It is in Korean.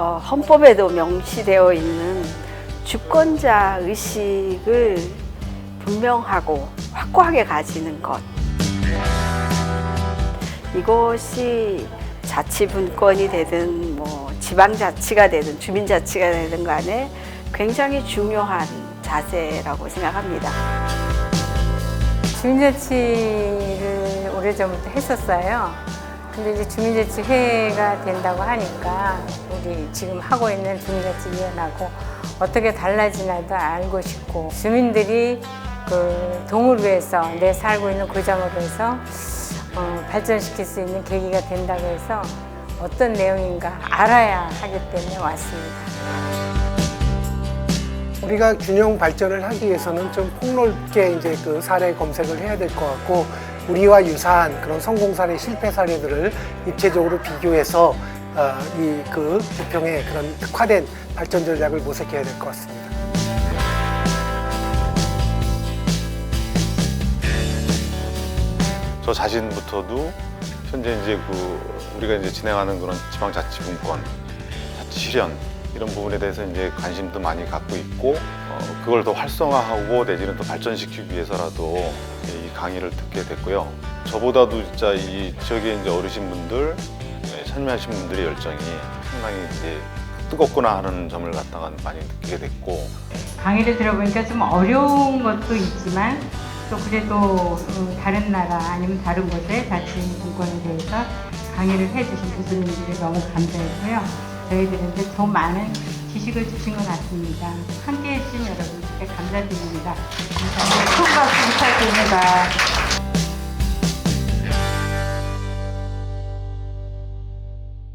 어, 헌법에도 명시되어 있는 주권자 의식을 분명하고 확고하게 가지는 것. 이것이 자치분권이 되든 뭐 지방자치가 되든 주민자치가 되든 간에 굉장히 중요한 자세라고 생각합니다. 주민자치를 오래전부터 했었어요. 근데 이제 주민자치회가 된다고 하니까 우리 지금 하고 있는 주민자치위원하고 어떻게 달라지나도 알고 싶고 주민들이 그 동을 위해서 내 살고 있는 고장으로 해서 어, 발전시킬 수 있는 계기가 된다고 해서 어떤 내용인가 알아야 하기 때문에 왔습니다. 우리가 균형 발전을 하기 위해서는 좀 폭넓게 이제 그 사례 검색을 해야 될 것 같고 우리와 유사한 그런 성공 사례, 실패 사례들을 입체적으로 비교해서 어, 이그 부평의 그런 특화된 발전 전략을 모색해야 될 것 같습니다. 저 자신부터도 현재 이제 그 우리가 이제 진행하는 그런 지방자치분권, 자치 실현 이런 부분에 대해서 이제 관심도 많이 갖고 있고 어, 그걸 더 활성화하고 내지는 더 발전시키기 위해서라도 이 강의를 듣게 됐고요. 저보다도 진짜 이 지역의 이제 어르신분들, 네, 참여하신 분들의 열정이 상당히 이제 뜨겁구나 하는 점을 갖다가 많이 느끼게 됐고 강의를 들어보니까 좀 어려운 것도 있지만 또 그래도 음, 다른 나라 아니면 다른 곳의 자치분권에 대해서 강의를 해주신 교수님들이 너무 감사했고요. 저희들한테 더 많은 지식을 주신 것 같습니다. 함께 해주신 여러분들께 감사드립니다. 감사합니다. 큰 박수 부탁드립니다.